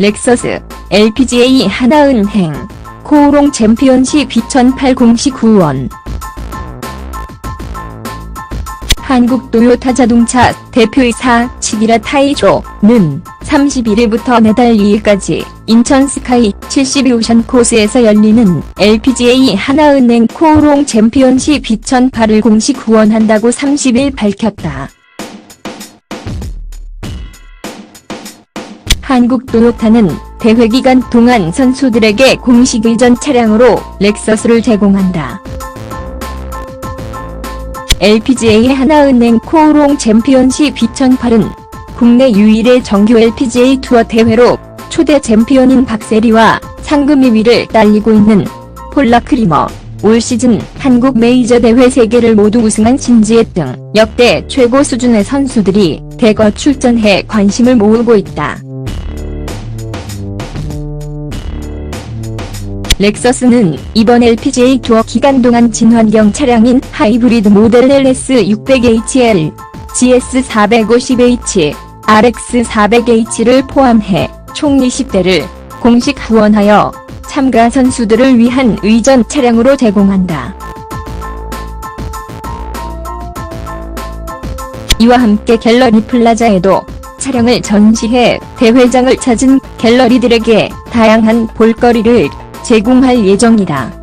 렉서스, LPGA 하나은행, 코오롱 챔피언십 2008 공식 후원 한국 토요타 자동차 대표이사 치기라 타이조는 31일부터 내달 2일까지 인천 스카이 72 오션 코스에서 열리는 LPGA 하나은행 코오롱 챔피언십 2008을 공식 후원한다고 30일 밝혔다. 한국 토요타는 대회 기간 동안 선수들에게 공식 의전 차량으로 렉서스를 제공한다. LPGA 하나은행 코오롱 챔피언십 2008은 국내 유일의 정규 LPGA 투어 대회로 초대 챔피언인 박세리와 상금 2위를 딸리고 있는 폴라 크리머, 올 시즌 한국 메이저 대회 3개를 모두 우승한 신지혜 등 역대 최고 수준의 선수들이 대거 출전해 관심을 모으고 있다. 렉서스는 이번 LPGA 투어 기간 동안 친환경 차량인 하이브리드 모델 LS600HL, GS450H, RX400H를 포함해 총 20대를 공식 후원하여 참가 선수들을 위한 의전 차량으로 제공한다. 이와 함께 갤러리 플라자에도 차량을 전시해 대회장을 찾은 갤러리들에게 다양한 볼거리를 제공할 예정이다.